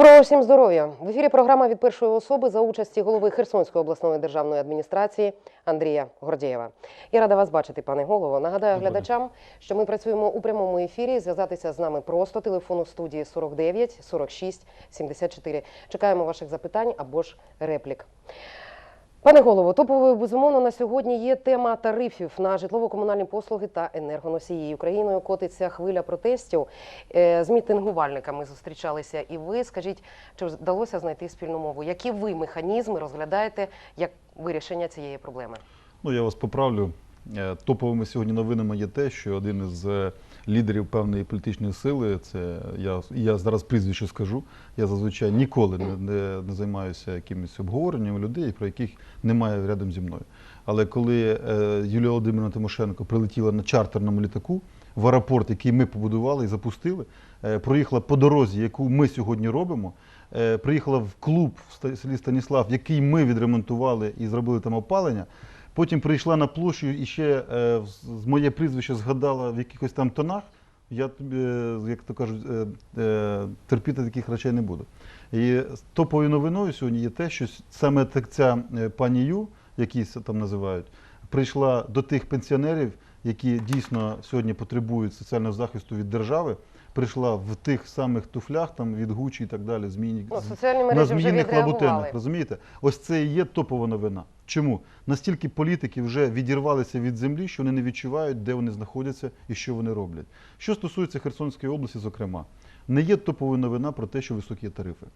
Доброго всім здоров'я! В ефірі програма від першої особи за участі голови Херсонської обласної державної адміністрації Андрія Гордєєва. Я рада вас бачити, пане голово. Нагадаю глядачам, що ми працюємо у прямому ефірі. Зв'язатися з нами просто телефону студії 49 46 74. Чекаємо ваших запитань або ж реплік. Пане голово, топовою безумовно на сьогодні є тема тарифів на житлово-комунальні послуги та енергоносії. Україною котиться хвиля протестів. Е, З мітингувальниками зустрічалися і ви. Скажіть, чи вдалося знайти спільну мову? Які ви механізми розглядаєте як вирішення цієї проблеми? Ну, я вас поправлю. Е, Топовими сьогодні новинами є те, що один із е, лідерів певної політичної сили, це я, я зараз прізвище скажу. Я зазвичай ніколи не, не, не займаюся якимись обговоренням людей, про яких немає рядом зі мною. Але коли е, Юлія Володимирівна Тимошенко прилетіла на чартерному літаку в аеропорт, який ми побудували і запустили, е, проїхала по дорозі, яку ми сьогодні робимо. е, Приїхала в клуб в селі Станіслав, який ми відремонтували і зробили там опалення. Потім прийшла на площу і ще е, з з моє прізвище згадала в якихось там тонах. Я тобі, е, як то кажуть, е, е, терпіти таких речей не буду. І топовою новиною сьогодні є те, що с- саме так ця е, пані Ю, якісь там називають, прийшла до тих пенсіонерів, які дійсно сьогодні потребують соціального захисту від держави. Прийшла в тих самих туфлях, там від Гучі і так далі, змійні, Ну, соціальні на мережі вже відреагували. Розумієте? Ось це і є топова новина. Чому? Настільки політики вже відірвалися від землі, що вони не відчувають, де вони знаходяться і що вони роблять. Що стосується Херсонської області, зокрема, не є топовою новина про те, що високі тарифи.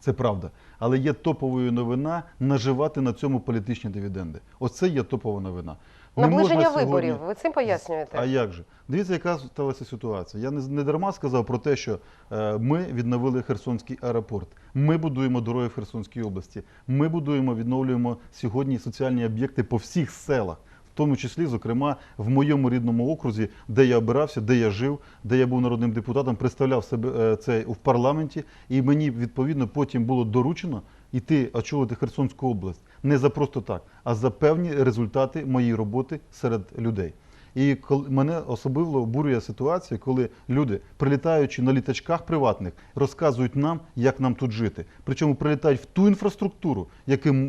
Це правда. Але є топовою новина наживати на цьому політичні дивіденди. Оце є топова новина. Наближення сьогодні- виборів. Ви цим пояснюєте? а як же? Дивіться, яка сталася ситуація. Я не, не дарма сказав про те, що е, ми відновили Херсонський аеропорт. Ми будуємо дороги в Херсонській області. Ми будуємо, відновлюємо сьогодні соціальні об'єкти по всіх селах. В тому числі, зокрема, в моєму рідному окрузі, де я обирався, де я жив, де я був народним депутатом, представляв себе е, це в парламенті, і мені відповідно потім було доручено йти очолити Херсонську область не за просто так, а за певні результати моєї роботи серед людей. І коли мене особливо обурює ситуація, коли люди, прилітаючи на літачках приватних, розказують нам, як нам тут жити. Причому прилітають в ту інфраструктуру,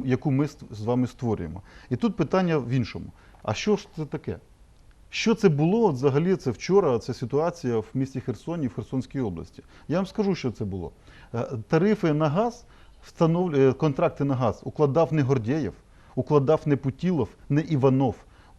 яку ми з вами створюємо. І тут питання в іншому: а що ж це таке? Що це було взагалі? Це вчора. Ця ситуація в місті Херсоні, в Херсонській області. Я вам скажу, що це було. Е, Тарифи на газ встановлює контракти на газ укладав не Гордєєв, укладав не Путілов, не Іванов.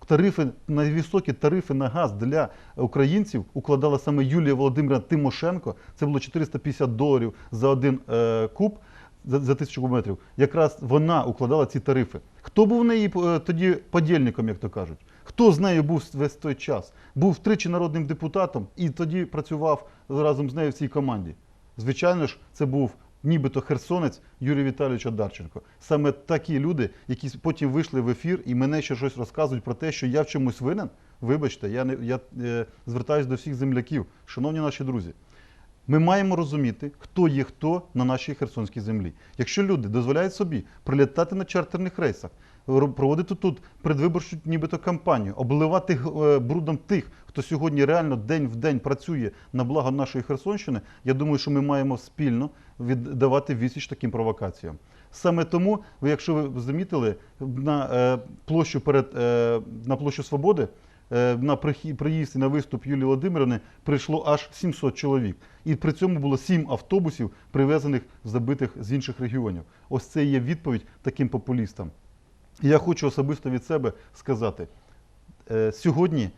Тарифи найвисокі тарифи на газ для українців укладала саме Юлія Володимирівна Тимошенко. Це було 450 доларів за один е, куб за, за тисячу кубометрів. Якраз вона укладала ці тарифи. Хто був в неї е, тоді подільником, як то кажуть? Хто з нею був весь той час? Був тричі народним депутатом і тоді працював разом з нею в цій команді. Звичайно ж, це був нібито херсонець Юрій Віталійович Одарченко. Саме такі люди, які потім вийшли в ефір і мене ще щось розказують про те, що я в чомусь винен. Вибачте, я не я е, звертаюся до всіх земляків, шановні наші друзі. Ми маємо розуміти, хто є хто на нашій херсонській землі. Якщо люди дозволяють собі прилітати на чартерних рейсах, проводити тут предвиборчу нібито кампанію, обливати е, брудом тих, хто сьогодні реально день в день працює на благо нашої Херсонщини, я думаю, що ми маємо спільно віддавати відсіч таким провокаціям. Саме тому, якщо ви замітили, на е, площу перед е, на площу Свободи на приїзд і на виступ Юлії Володимирівни прийшло аж 700 чоловік. І при цьому було 7 автобусів, привезених забитих з інших регіонів. Ось це є відповідь таким популістам. Я хочу особисто від себе сказати: е, сьогодні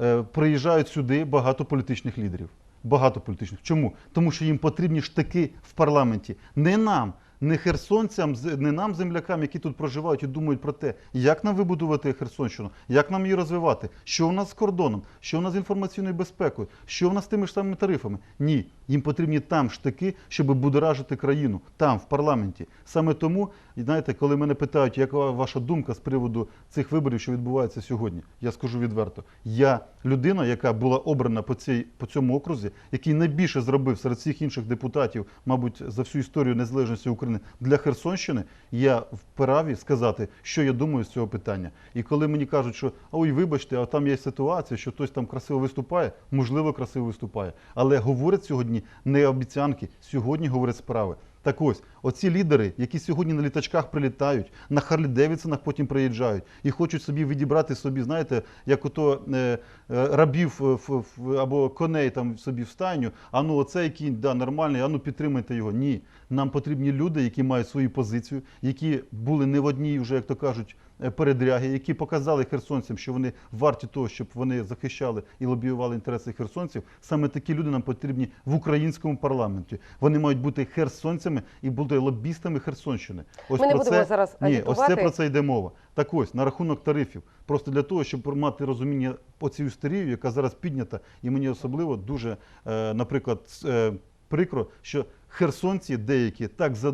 е, приїжджають сюди багато політичних лідерів. Багато політичних. Чому? Тому що їм потрібні штики в парламенті. Не нам, не херсонцям, не нам, землякам, які тут проживають і думають про те, як нам вибудувати Херсонщину, як нам її розвивати, що у нас з кордоном, що у нас з інформаційною безпекою, що у нас з тими ж самими тарифами. Ні, їм потрібні там штики, щоб будоражити країну, там, в парламенті. Саме тому, знаєте, коли мене питають, яка ваша думка з приводу цих виборів, що відбуваються сьогодні, я скажу відверто. Я людина, яка була обрана по, цій, по цьому окрузі, який найбільше зробив серед всіх інших депутатів, мабуть, за всю історію незалежності України для Херсонщини, я вправі сказати, що я думаю з цього питання. І коли мені кажуть, що ой, вибачте, а там є ситуація, що хтось там красиво виступає, можливо, красиво виступає, але говорять сьогодні сьогодні не обіцянки, сьогодні говорять справи. Так ось, оці лідери, які сьогодні на літачках прилітають, на Харлі Девідсонах потім приїжджають і хочуть собі відібрати собі, знаєте, як ото е, е, рабів е, або коней там собі в стайню. А ну оцей кінь, да, нормальний, а ну підтримайте його. Ні. Нам потрібні люди, які мають свою позицію, які були не в одній, вже як то кажуть, е, передряги, які показали херсонцям, що вони варті того, щоб вони захищали і лобіювали інтереси херсонців. Саме такі люди нам потрібні в українському парламенті. Вони мають бути херсонцями і бути лобістами Херсонщини. Ось Ми не про будемо це зараз ні, ось це про це йде мова. Так ось на рахунок тарифів. Просто для того, щоб мати розуміння по цю істерію, яка зараз піднята, і мені особливо дуже, е, наприклад, е, прикро, що херсонці деякі так е,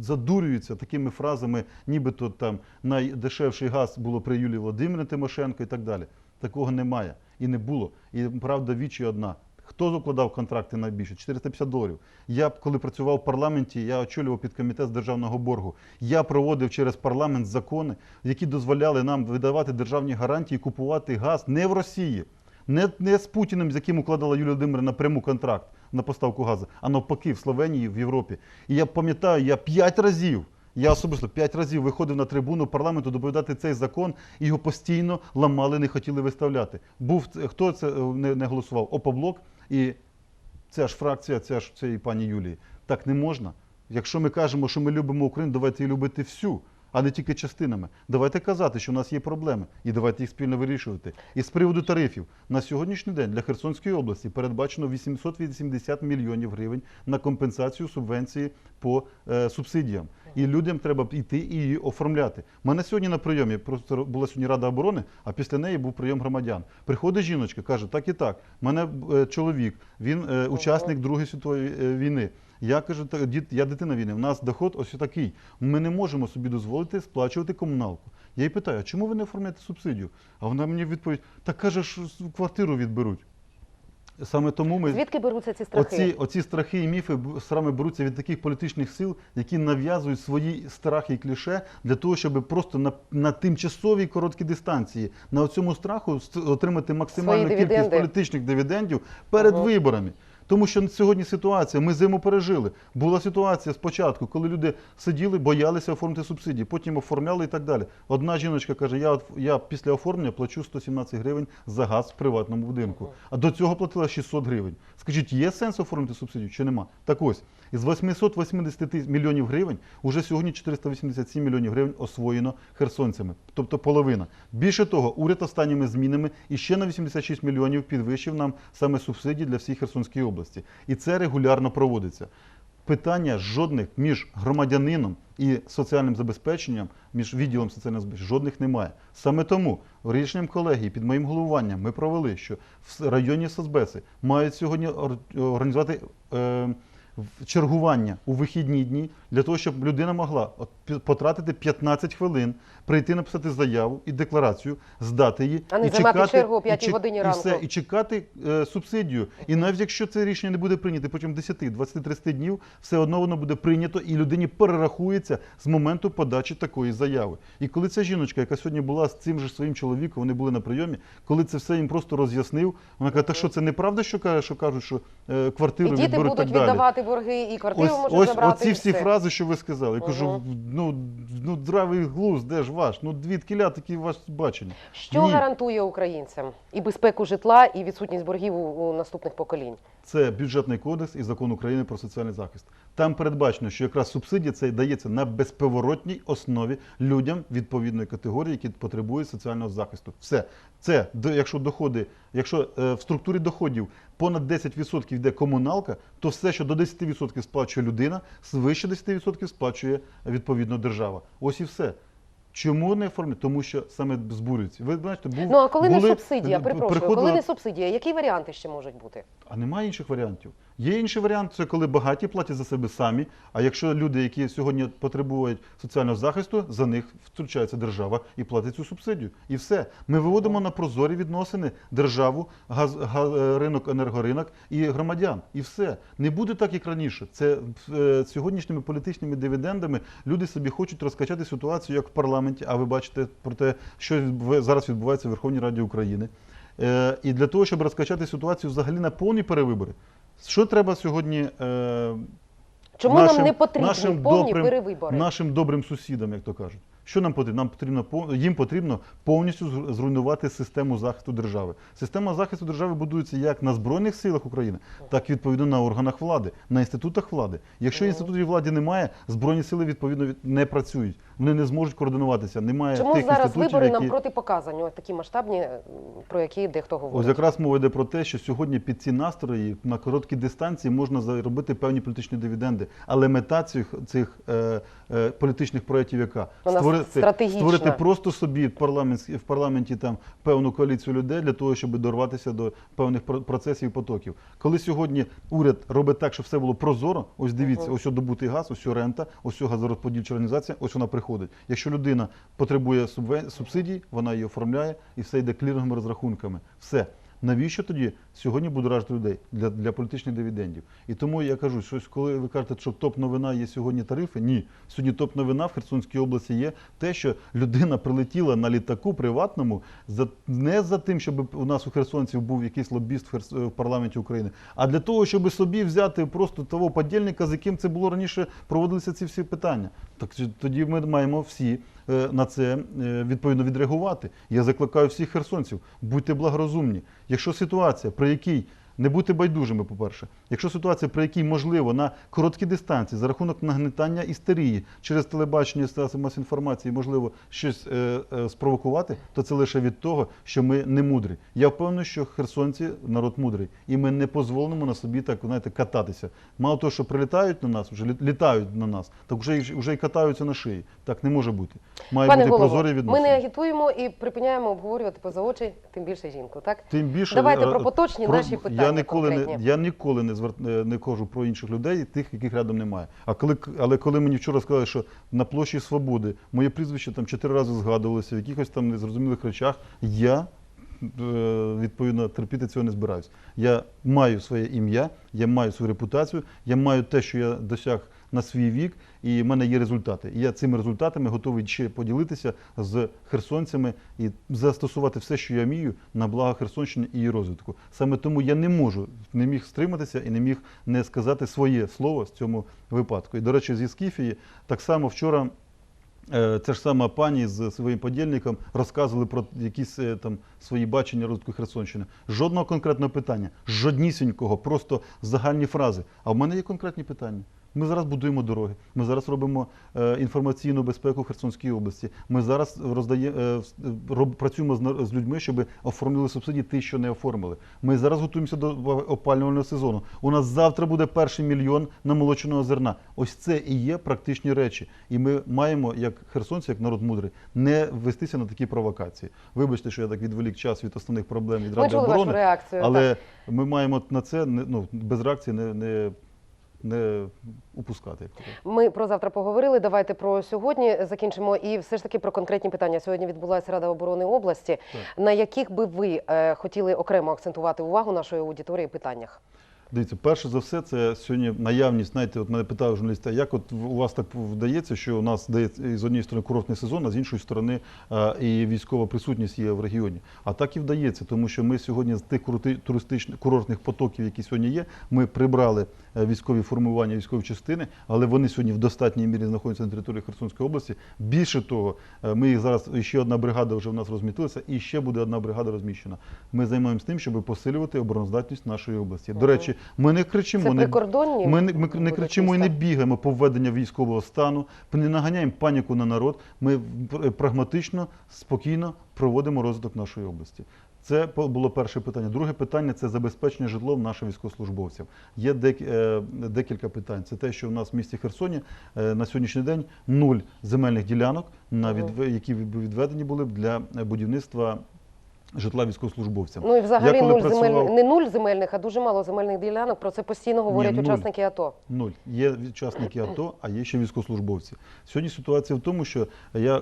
задурюються такими фразами, нібито там найдешевший газ було при Юлії Володимирівні Тимошенко і так далі. Такого немає і не було. І правда вічі одна. Хто закладав контракти найбільше? 450 доларів. Я коли працював в парламенті, я очолював підкомітет з державного боргу. Я проводив через парламент закони, які дозволяли нам видавати державні гарантії, купувати газ не в Росії, не, не з Путіним, з яким укладала Юлія Володимирівна пряму контракт на поставку газу, а навпаки, в Словенії, в Європі. І я пам'ятаю, я п'ять разів. Я особисто п'ять разів виходив на трибуну парламенту доповідати цей закон, і його постійно ламали, не хотіли виставляти. Був хто це е, не, не голосував? Опоблок і ця ж фракція, ця ж цієї пані Юлії. Так не можна. Якщо ми кажемо, що ми любимо Україну, давайте її любити всю, а не тільки частинами. Давайте казати, що у нас є проблеми, і давайте їх спільно вирішувати. І з приводу тарифів на сьогоднішній день для Херсонської області передбачено 880 мільйонів гривень на компенсацію субвенції по е, субсидіям. І людям треба йти і її оформляти. У мене сьогодні на прийомі просто була сьогодні Рада оборони, а після неї був прийом громадян. Приходить жіночка, каже: так і так. У мене е, чоловік, він е, учасник Другої світової е, війни. Я кажу, «Та, дід, я дитина війни. У нас доход ось такий. Ми не можемо собі дозволити сплачувати комуналку. Я їй питаю, а чому ви не оформляєте субсидію? А вона мені відповідь: так каже, що квартиру відберуть. Саме тому ми Звідки беруться ці страхи? Оці, оці страхи і міфи саме беруться від таких політичних сил, які нав'язують свої страхи і кліше для того, щоб просто на, на тимчасовій короткій дистанції на цьому страху отримати максимальну кількість політичних дивідендів перед угу. виборами. Тому що сьогодні ситуація, ми зиму пережили. Була ситуація спочатку, коли люди сиділи, боялися оформити субсидії, потім оформляли і так далі. Одна жіночка каже: я, я після оформлення плачу 117 гривень за газ в приватному будинку. А до цього платила 600 гривень. Скажіть, є сенс оформити субсидію чи нема? Так ось, із 880 мільйонів гривень уже сьогодні 487 мільйонів гривень освоєно херсонцями, тобто половина. Більше того, уряд останніми змінами і ще на 86 мільйонів підвищив нам саме субсидії для всіх Херсонської області. І це регулярно проводиться. Питання жодних між громадянином і соціальним забезпеченням, між відділом соціального забезпечення, жодних немає. Саме тому рішенням колегії під моїм головуванням ми провели, що в районі Сосбеси мають сьогодні організувати е, чергування у вихідні дні для того, щоб людина могла потратити 15 хвилин, прийти написати заяву і декларацію, здати її А не і займати чекати, чергу о і 5-й чек- годині і ранку. все, і чекати е, субсидію. І навіть якщо це рішення не буде прийнято протягом 10, 20, 30 днів, все одно воно буде прийнято і людині перерахується з моменту подачі такої заяви. І коли ця жіночка, яка сьогодні була з цим же своїм чоловіком, вони були на прийомі, коли це все їм просто роз'яснив, вона каже, та що це неправда, що каже, що кажуть, що е, І квартиру діти відберуть будуть так далі. віддавати борги, і квартиру Ось, можуть ось забрати. оці і всі все. фрази, що ви сказали. Я кажу, ну, ну здравий глузд, де ж ваш? Ну двідкіля такі ваше бачення. Що Ні. гарантує українцям і безпеку житла, і відсутність боргів у, у наступних поколінь? Це бюджетний кодекс і закон України про соціальний захист. Там передбачено, що якраз субсидія це дається на безповоротній основі людям відповідної категорії, які потребують соціального захисту. Все це якщо доходи, якщо е, в структурі доходів понад 10% йде комуналка, то все, що до 10% сплачує людина, свище 10% сплачує відповідно держава. Ось і все. Чому не оформлять? Тому що саме збурюється. Ви бачите, був Ну а коли не субсидія, перепрошую, приходила- коли не субсидія, які варіанти ще можуть бути? а немає інших варіантів. Є інший варіант, це коли багаті платять за себе самі. А якщо люди, які сьогодні потребують соціального захисту, за них втручається держава і платить цю субсидію. І все. Ми виводимо на прозорі відносини державу, газ, га- е, ринок, енергоринок і громадян. І все. Не буде так, як раніше. Це е, сьогоднішніми політичними дивідендами люди собі хочуть розкачати ситуацію як в парламенті. А ви бачите про те, що зараз відбувається в Верховній Раді України. Е, і для того, щоб розкачати ситуацію взагалі на повні перевибори, Що треба сьогодні е, Чому нашим- нам не потрібні нашим повні добрим- перевибори? нашим добрим сусідам, як то кажуть? Що нам потрібно? Нам потрібно їм потрібно повністю зруйнувати систему захисту держави. Система захисту держави будується як на збройних силах України, так і відповідно на органах влади, на інститутах влади. Якщо інститутів влади немає, збройні сили відповідно не працюють. Вони не зможуть координуватися. Немає Чому тих зараз інститутів, вибори які... нам протипоказані, ось такі масштабні, про які дехто говорить. Ось якраз мова йде про те, що сьогодні під ці настрої на короткій дистанції можна заробити певні політичні дивіденди. Але мета цих, цих е, е, політичних проєктів яка? Вона стратегічна. створити просто собі парламент, в парламенті там певну коаліцію людей для того, щоб дорватися до певних про- процесів і потоків. Коли сьогодні уряд робить так, щоб все було прозоро, ось дивіться, ось добутий газ, ось рента, ось газорозподільча організація, ось вона приходить. Якщо людина потребує субвен- субсидій, вона її оформляє і все йде кліринговими розрахунками. Все. Навіщо тоді сьогодні будоражити людей для, для політичних дивідендів? І тому я кажу, що коли ви кажете, що топ-новина є сьогодні тарифи, ні. Сьогодні топ-новина в Херсонській області є те, що людина прилетіла на літаку приватному за не за тим, щоб у нас у херсонців був якийсь лобіст в, Херс- в парламенті України, а для того, щоб собі взяти просто того подільника, з яким це було раніше проводилися ці всі питання. Так тоді ми маємо всі е, на це е, відповідно відреагувати. Я закликаю всіх херсонців, будьте благорозумні. Якщо ситуація, при якій не бути байдужими, по-перше, якщо ситуація, при якій можливо на короткій дистанції за рахунок нагнетання істерії через телебачення масової інформації, можливо, щось е, е, спровокувати, то це лише від того, що ми не мудрі. Я впевнений, що херсонці народ мудрий, і ми не дозволимо на собі так знаєте, кататися. Мало того, що прилітають на нас, вже лі- літають на нас, так вже вже й катаються на шиї. Так не може бути. Має Пане бути голово, прозорі ми не агітуємо і припиняємо обговорювати поза очі, тим більше жінку, так? Тим більше Давайте е, про поточні наші питання Я ніколи не я ніколи не звер... е, не кажу про інших людей, тих, яких рядом немає. А коли але коли мені вчора сказали, що на площі Свободи моє прізвище там чотири рази згадувалося в якихось там незрозумілих речах, я е, відповідно терпіти цього не збираюсь. Я маю своє ім'я, я маю свою репутацію, я маю те, що я досяг на свій вік, і в мене є результати. І я цими результатами готовий ще поділитися з херсонцями і застосувати все, що я вмію, на благо Херсонщини і її розвитку. Саме тому я не можу, не міг стриматися і не міг не сказати своє слово в цьому випадку. І, до речі, зі Скіфії так само вчора. Це ж сама пані з своїм подільником розказували про якісь е, там свої бачення розвитку Херсонщини. Жодного конкретного питання, жоднісінького, просто загальні фрази. А в мене є конкретні питання. Ми зараз будуємо дороги. Ми зараз робимо е, інформаційну безпеку в Херсонській області. Ми зараз роздаємо е, е, роб, працюємо з, людьми, щоб оформили субсидії ті, що не оформили. Ми зараз готуємося до опалювального сезону. У нас завтра буде перший мільйон намолоченого зерна. Ось це і є практичні речі. І ми маємо, як херсонці, як народ мудрий, не вестися на такі провокації. Вибачте, що я так відволік час від основних проблем від Ради оборони. реакцію. Але так. ми маємо на це ну, без реакції не, не, не упускати. Ми про завтра поговорили. Давайте про сьогодні закінчимо. І все ж таки про конкретні питання. Сьогодні відбулася Рада оборони області. На яких би ви е, хотіли окремо акцентувати увагу нашої аудиторії питаннях? Дивіться, перше за все, це сьогодні наявність. Знаєте, от мене питали журналісти, як от у вас так вдається, що у нас з однієї сторони курортний сезон, а з іншої сторони а, і військова присутність є в регіоні. А так і вдається, тому що ми сьогодні з тих туристичних курортних потоків, які сьогодні є, ми прибрали е, військові формування, військові частини, але вони сьогодні в достатній мірі знаходяться на території Херсонської області. Більше того, е, ми їх зараз ще одна бригада вже в нас розмітилася, і ще буде одна бригада розміщена. Ми займаємося тим, щоб посилювати обороноздатність нашої області. До речі, ми не кричимо, Це не прикордонні ми не, ми не кричимо і не бігаємо по введення військового стану, не наганяємо паніку на народ. Ми прагматично, спокійно проводимо розвиток нашої області. Це було перше питання. Друге питання це забезпечення житлом наших військовослужбовців. Є е, декілька питань. Це те, що в нас в місті Херсоні е, на сьогоднішній день нуль земельних ділянок, на які відведені були б для е, будівництва житла військовослужбовцям. Ну і взагалі нуль працював- земельних не нуль земельних, а дуже мало земельних ділянок. Про це постійно говорять нуль. учасники АТО. Нуль. Є учасники АТО, а є ще військовослужбовці. Сьогодні ситуація в тому, що я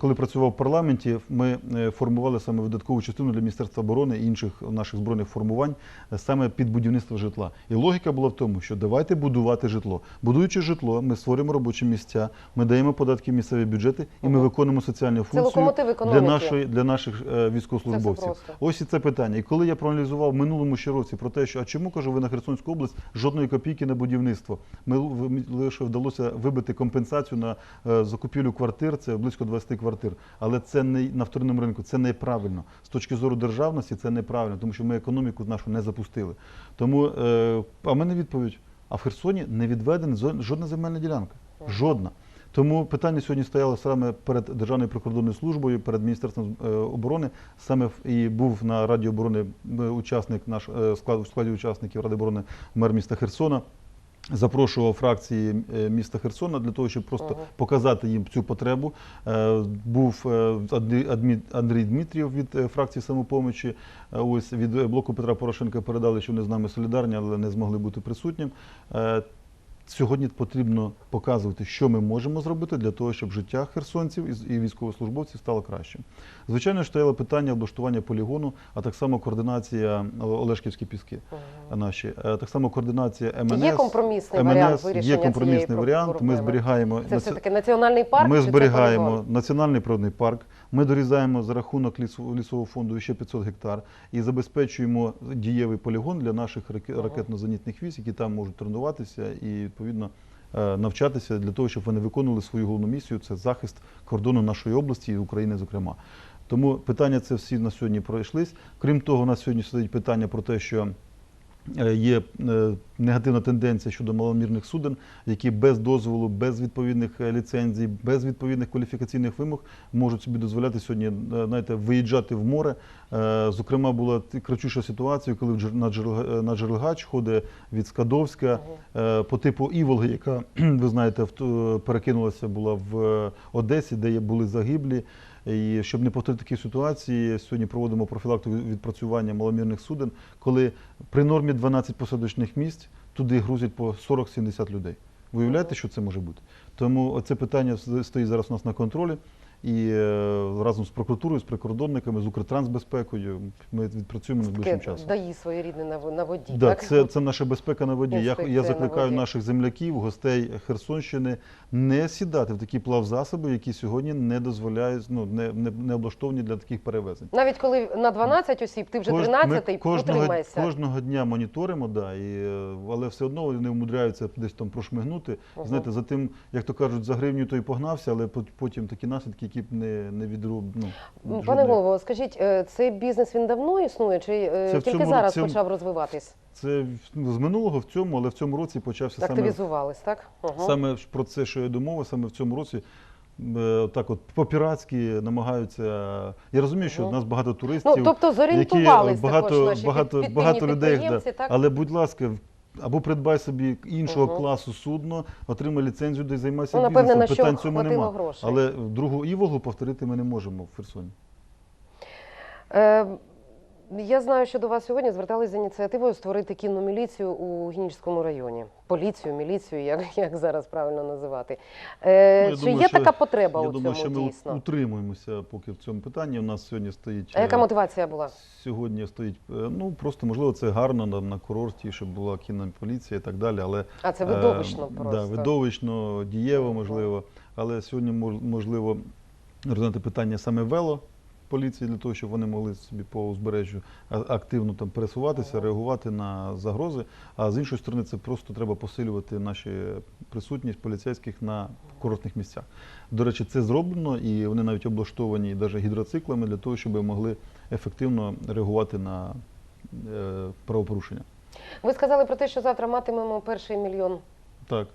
коли працював в парламенті, ми е, формували саме видаткову частину для Міністерства оборони і інших наших збройних формувань е, саме під будівництво житла. І логіка була в тому, що давайте будувати житло. Будуючи житло, ми створюємо робочі місця, ми даємо податки в місцеві бюджети і ми виконуємо соціальну функцію для нашої для наших е, військовослужбовців. Просто. Ось і це питання. І коли я проаналізував в минулому ще році про те, що а чому кажу, ви на Херсонську область жодної копійки на будівництво. Ми лише вдалося вибити компенсацію на е, закупівлю квартир, це близько 20 квартир. Але це не на вторинному ринку, це неправильно. З точки зору державності це неправильно, тому що ми економіку нашу не запустили. Тому е, а в мене відповідь: а в Херсоні не відведена жодна земельна ділянка. Жодна. Тому питання сьогодні стояло саме перед Державною прикордонною службою, перед Міністерством е, оборони. Саме і був на Раді оборони е, учасник наш е, склад у складі учасників Ради оборони мер міста Херсона. Запрошував фракції міста Херсона для того, щоб просто Ага. показати їм цю потребу. Був Андрій- Дмитрів від фракції самопомочі. Ось від блоку Петра Порошенка передали, що вони з нами солідарні, але не змогли бути присутнім. Сьогодні потрібно показувати, що ми можемо зробити для того, щоб життя херсонців і військовослужбовців стало кращим. Звичайно, стояло питання облаштування полігону, а так само координація е, Олешківські піски наші, е, так само координація МНС. Є компромісний варіант МНС, вирішення є компромісний цієї варіант. Ми зберігаємо Це все таки національний парк. ми зберігаємо національний природний парк. Ми дорізаємо за рахунок лісу- лісового фонду ще 500 гектар і забезпечуємо дієвий полігон для наших ракетно-зенітних військ, які там можуть тренуватися і відповідно е, навчатися для того, щоб вони виконували свою головну місію це захист кордону нашої області і України, зокрема. Тому питання це всі на сьогодні пройшлись. Крім того, у нас сьогодні стоїть питання про те, що е, є е, негативна тенденція щодо маломірних суден, які без дозволу, без відповідних е, ліцензій, без відповідних кваліфікаційних вимог можуть собі дозволяти сьогодні знаєте, виїжджати в море. Зокрема, була кричуща ситуація, коли на Джерел- Джерелгач ходить від Скадовська по типу Іволги, яка ви знаєте, перекинулася була в Одесі, де були загиблі. І щоб не повторити такі ситуації, сьогодні проводимо профілактику відпрацювання маломірних суден, коли при нормі 12 посадочних місць туди грузять по 40-70 людей. Ви уявляєте, що це може бути? Тому це питання стоїть зараз у нас на контролі. І е, разом з прокуратурою, з прикордонниками, з Укртрансбезпекою ми відпрацюємо найближчим часом. Даї своєрідне на, воді, Да, так? це, це наша безпека на воді. Я, Інспекція я на закликаю воді. наших земляків, гостей Херсонщини не сідати в такі плавзасоби, які сьогодні не дозволяють, ну не, не, не облаштовані для таких перевезень. Навіть коли на 12 осіб, ти вже Кож- 13 ми і кожного, дня моніторимо, да, і, е, але все одно вони умудряються десь там прошмигнути. Ага. Знаєте, за тим, як то кажуть, за гривню то й погнався, але пот- потім такі наслідки, які б не, не відроб. Ну, Пане голово, скажіть, е, цей бізнес він давно існує, чи е, Це тільки цьому- зараз цьому- почав розвиватись? Це ну, з минулого в цьому, але в цьому році почався саме Активізувались, так? Ага. Саме про це, що я домовив, саме в цьому році. е, Так от по-піратськи намагаються. Я розумію, що в нас багато туристів, Ну, тобто які багато, також наші багато, багато людей. Да. так? Але будь ласка, або придбай собі іншого угу. класу судно, отримай ліцензію, де займайся Ну, напевне, бізнесом. на що Питань цьому нема. грошей. Але другу Іволгу повторити ми не можемо в Херсоні. Е, я знаю, що до вас сьогодні звертались з ініціативою створити кінну міліцію у Гінічському районі. Поліцію, міліцію, як, як зараз правильно називати. Е, Ну, чи думаю, є що- така потреба Я у думаю, цьому що ми дійсно? утримуємося поки в цьому питанні. У нас сьогодні стоїть. А яка е, мотивація була? Сьогодні стоїть, е, ну просто можливо це гарно на, на курорті, щоб була кінна поліція і так далі. Але А це е, видовищно Да, просто. видовищно, дієво, можливо. Але сьогодні можливо розглянути питання саме вело поліції для того, щоб вони могли собі по узбережжю активно там пересуватися, реагувати на загрози. А з іншої сторони, це просто треба посилювати наші присутність поліцейських на курортних місцях. До речі, це зроблено, і вони навіть облаштовані навіть гідроциклами для того, щоб могли ефективно реагувати на е, правопорушення. Ви сказали про те, що завтра матимемо перший мільйон Так.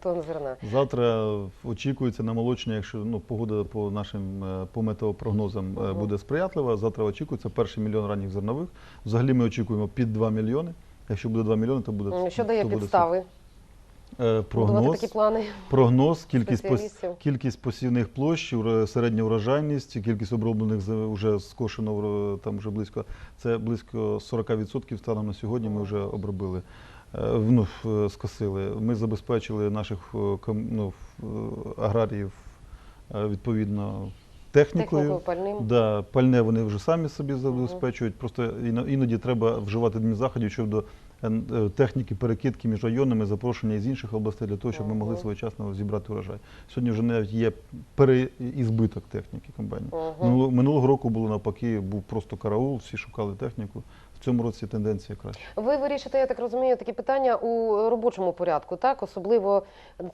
Тонн зерна. Завтра очікується намолочення, якщо ну, погода по нашим е, по метеопрогнозам Ага. буде сприятлива. Завтра очікується перший мільйон ранніх зернових. Взагалі ми очікуємо під 2 мільйони. Якщо буде 2 мільйони, то буде Що дає то буде підстави. Е, Прогноз, такі плани? прогноз, кількість пос- кількість посівних площ, середня урожайність, кількість оброблених вже скошено там вже близько. Це близько 40% станом на сьогодні. Ми вже обробили. Е, Ну, скосили. Ми забезпечили наших е, ну, е, аграріїв е, відповідно технікою. Технікою пальним? Да, пальне вони вже самі собі забезпечують. Просто іноді треба вживати адмінзаходів щодо е, е, техніки, перекидки між районами, запрошення із інших областей для того, щоб ми могли своєчасно зібрати урожай. Сьогодні вже навіть є переізбиток техніки комбайнів. Минулого року було навпаки, був просто караул, всі шукали техніку. В цьому році тенденція краще. Ви вирішите, я так розумію, такі питання у робочому порядку, так? Особливо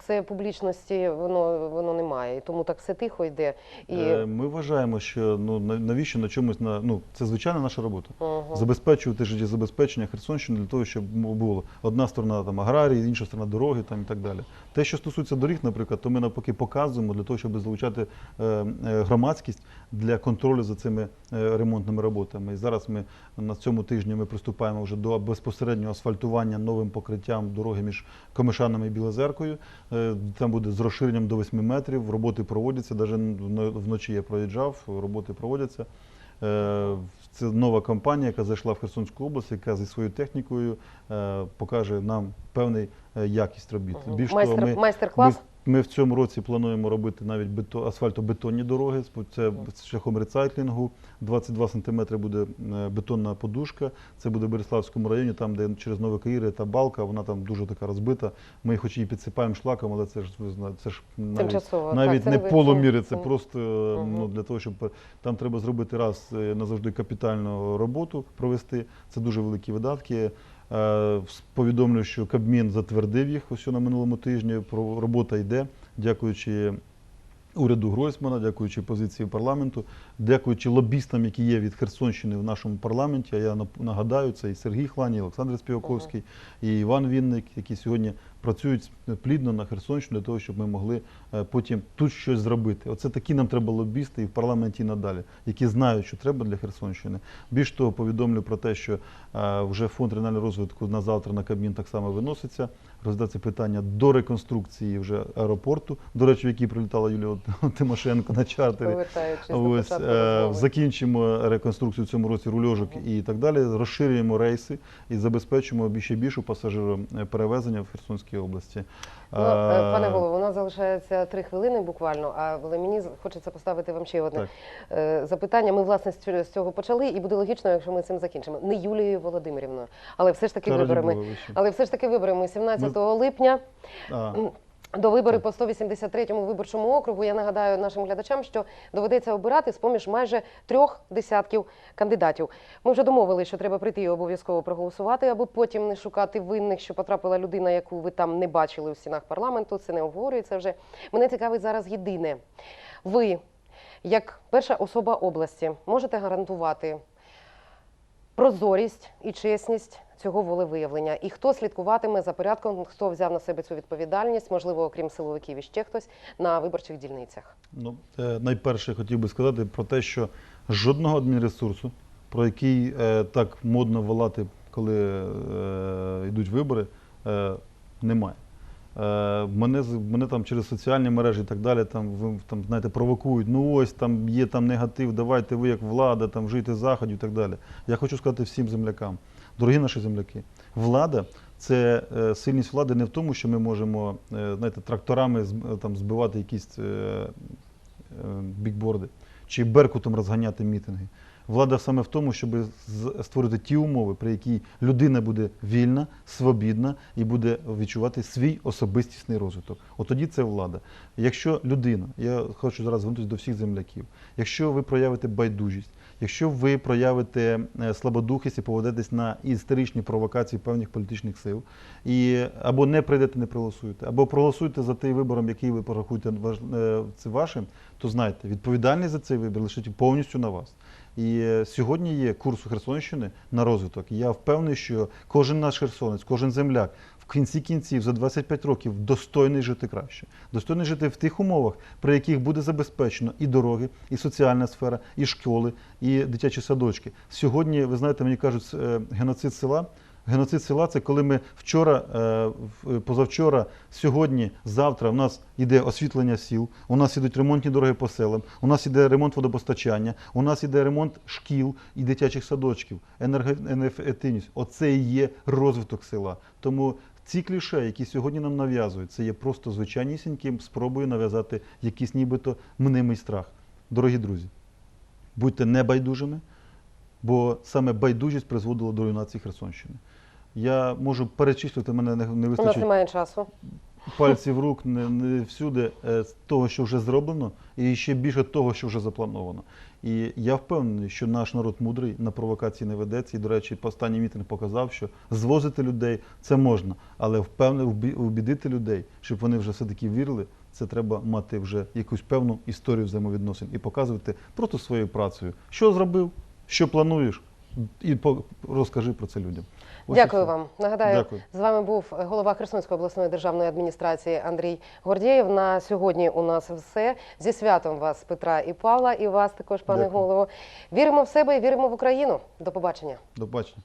це публічності воно, воно немає. І тому так все тихо йде. І... Е, Ми вважаємо, що ну на- навіщо на чомусь на ну це звичайна наша робота. Мгм. Забезпечувати життєзабезпечення Херсонщини для того, щоб було одна сторона там аграрії, інша сторона дороги там і так далі. Те, що стосується доріг, наприклад, то ми навпаки показуємо для того, щоб залучати е, е, громадськість для контролю за цими е, ремонтними роботами. І зараз ми на цьому тижні ми приступаємо вже до безпосереднього асфальтування новим покриттям дороги між Комишанами і Білозеркою. Е, Там буде з розширенням до 8 метрів. Роботи проводяться. Навіть вночі я проїжджав, роботи проводяться. Е, Це нова компанія, яка зайшла в Херсонську область, яка зі своєю технікою покаже нам певний якість робіт. Більш Майстер- того, ми, майстер-клас? Ми, в цьому році плануємо робити навіть бето, асфальтобетонні дороги. Це шляхом рецайклінгу. 22 см буде е, бетонна подушка. Це буде в Береславському районі, там, де через Новокаїри та балка, вона там дуже така розбита. Ми хоч і підсипаємо шлаком, але це ж ви знаєте, це ж навіть, Тимчасово, так, навіть це не полуміри, це просто е, Мгм. ну, для того, щоб там треба зробити раз е, назавжди капітальну роботу провести. Це дуже великі видатки. Е, Повідомлю, що Кабмін затвердив їх ось на минулому тижні. Робота йде, дякуючи уряду Гройсмана, дякуючи позиції парламенту, дякуючи лобістам, які є від Херсонщини в нашому парламенті. А я нагадаю, це і Сергій Хланій, і Олександр Співаковський, і Іван Вінник, які сьогодні працюють плідно на Херсонщині для того, щоб ми могли е, потім тут щось зробити. Оце такі нам треба лобісти і в парламенті і надалі, які знають, що треба для Херсонщини. Більш того, повідомлю про те, що е, вже фонд регіонального розвитку на завтра на Кабмін так само виноситься. Розглядається питання до реконструкції вже аеропорту, до речі, в який прилітала Юлія Тимошенко на чартері. Повертаючись Ось. Закінчимо реконструкцію в цьому році рульожок і так далі. Розширюємо рейси і забезпечимо ще більше пасажироперевезення в Херсонській області. Ну, е, пане голово, у нас залишається три хвилини буквально, а але мені хочеться поставити вам ще одне Так. е, запитання. Ми власне з цього- почали, і буде логічно, якщо ми цим закінчимо. Не Юлією Володимирівною, але все ж таки Та виборами. Але все ж таки виборами 17 липня. А, До виборів по 183-му виборчому округу я нагадаю нашим глядачам, що доведеться обирати з поміж майже трьох десятків кандидатів. Ми вже домовилися, що треба прийти і обов'язково проголосувати, аби потім не шукати винних, що потрапила людина, яку ви там не бачили у стінах парламенту. Це не обговорюється вже. Мене цікавить зараз єдине. Ви, як перша особа області, можете гарантувати прозорість і чесність цього волевиявлення. І хто слідкуватиме за порядком, хто взяв на себе цю відповідальність, можливо, окрім силовиків і ще хтось на виборчих дільницях. Ну, е, найперше хотів би сказати про те, що жодного адмінресурсу, про який е, так модно волати, коли е, йдуть вибори, немає. Е, мене, мене там через соціальні мережі і так далі там, там, знаєте, провокують, ну ось там є там негатив, давайте ви як влада, там вжийте заходів і так далі. Я хочу сказати всім землякам, дорогі наші земляки, влада це е, сильність влади не в тому, що ми можемо е, знаєте, тракторами там, збивати якісь бікборди чи беркутом розганяти мітинги. Влада саме в тому, щоб створити ті умови, при якій людина буде вільна, свобідна і буде відчувати свій особистісний розвиток. От тоді це влада. Якщо людина, я хочу зараз звернутися до всіх земляків, якщо ви проявите байдужість, якщо ви проявите е, слабодухість і поведетесь на історичні провокації певних політичних сил, і або не прийдете, не проголосуєте, або проголосуєте за той вибором, який ви порахуєте е, це вашим, то знайте, відповідальність за цей вибір лишить повністю на вас. І е, сьогодні є курс у Херсонщини на розвиток. Я впевнений, що кожен наш херсонець, кожен земляк в кінці кінців за 25 років достойний жити краще, достойний жити в тих умовах, при яких буде забезпечено і дороги, і соціальна сфера, і школи, і дитячі садочки. Сьогодні, ви знаєте, мені кажуть, е, геноцид села. Геноцид села це коли ми вчора, е, позавчора, сьогодні, завтра у нас йде освітлення сіл, у нас ідуть ремонтні дороги по селам, у нас іде ремонт водопостачання, у нас іде ремонт шкіл і дитячих садочків, енерго- енергоефективність. Оце і є розвиток села. Тому ці кліше, які сьогодні нам нав'язують, це є просто звичайнісіньким спробою нав'язати якийсь нібито мнимий страх. Дорогі друзі, будьте небайдужими, бо саме байдужість призводила до руйнації Херсонщини. Я можу перечислити, мене не, не У нас вистачить немає часу. пальців рук не, не всюди е, того, що вже зроблено, і ще більше того, що вже заплановано. І я впевнений, що наш народ мудрий на провокації не ведеться. І, до речі, останній мітинг показав, що звозити людей це можна, але впевне вбі- убідити людей, щоб вони вже все-таки вірили. Це треба мати вже якусь певну історію взаємовідносин і показувати просто своєю працею, що зробив, що плануєш, і розкажи про це людям. Ось Дякую все. вам. Нагадаю, Дякую. з вами був голова Херсонської обласної державної адміністрації Андрій Гордєєв. На сьогодні у нас все. Зі святом вас, Петра і Павла, і вас також, пане Дякую. голово. Віримо в себе і віримо в Україну. До побачення. До побачення.